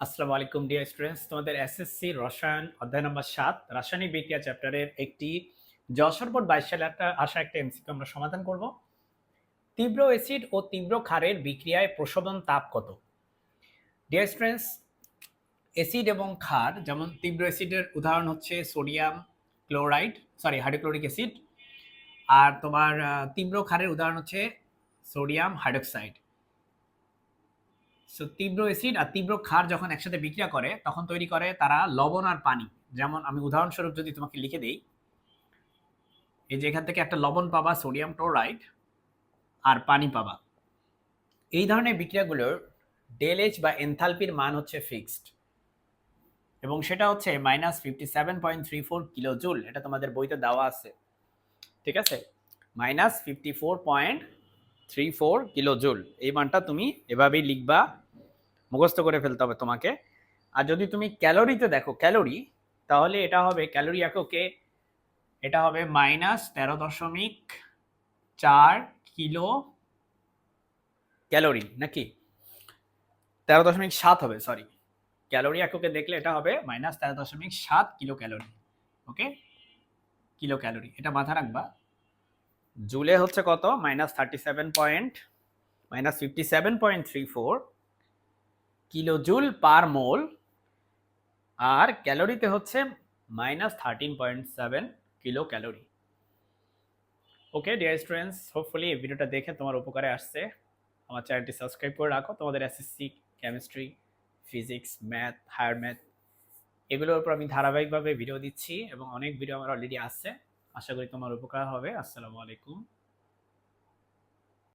আসসালামু আলাইকুম dear students তোমাদের এসএসসি রসায়ন অধ্যায় নম্বর সাত, রাসায়নিক বিক্রিয়া চ্যাপ্টারের একটি যশোর বাইশ সালে একটা আসা একটা এমসিকিউ আমরা সমাধান করব। তীব্র অ্যাসিড ও তীব্র ক্ষারের বিক্রিয়ায় প্রশোধন তাপ কত? ডিয়ার স্টুডেন্টস অ্যাসিড এবং ক্ষার, যেমন তীব্র অ্যাসিডের উদাহরণ হচ্ছে sodium chloride sorry hydrochloric acid আর তোমার তীব্র ক্ষারের উদাহরণ হচ্ছে সোডিয়াম হাইড্রোক্সাইড সো তীব্র অ্যাসিড আর তীব্র ক্ষার যখন একসাথে বিক্রিয়া করে, তখন তৈরি করে তারা লবণ আর পানি। যেমন আমি উদাহরণস্বরূপ যদি তোমাকে লিখে দেই, এই যে এখান থেকে একটা লবণ পাবা সোডিয়াম ক্লোরাইড আর পানি পাবা। এই ধরনের বিক্রিয়াগুলোর ডেল এইচ বা এনথালপির মান হচ্ছে ফিক্সড। এবং সেটা হচ্ছে minus fifty seven point three four kilo joule এটা তোমাদের বইতে দেওয়া আছে। ঠিক আছে? Minus fifty four point three four kilo joule এই মানটা তুমি এভাবেই লিখবা, মুখস্থ করে ফেলতে হবে তোমাকে। আর যদি তুমি ক্যালোরিতে দেখো, ক্যালোরি, তাহলে এটা হবে ক্যালোরি এককে, এটা হবে মাইনাস তেরো দশমিক চার কিলো ক্যালোরি, নাকি? তেরো দশমিক সাত হবে সরি ক্যালোরি এককে দেখলে এটা হবে মাইনাস তেরো দশমিক সাত kilo calorie okay kilo calorie, এটা মাথা রাখবা। জুলে হচ্ছে কত? Minus thirty seven point, minus fifty seven point three four, kilo joule per mole, আর ক্যালোরিতে হচ্ছে minus thirteen point seven kilo calorie. Okay, dear students, hopefully এই ভিডিওটা দেখে তোমার উপকারে আসছে। আমার চ্যানেলটি সাবস্ক্রাইব করে রাখো। তোমাদের SSC chemistry physics math higher math এগুলোর উপর আমি ধারাবাহিকভাবে ভিডিও দিচ্ছি এবং অনেক ভিডিও আমার অলরেডি আসছে আশা করি তোমার উপকার হবে। আসসালামু আলাইকুম।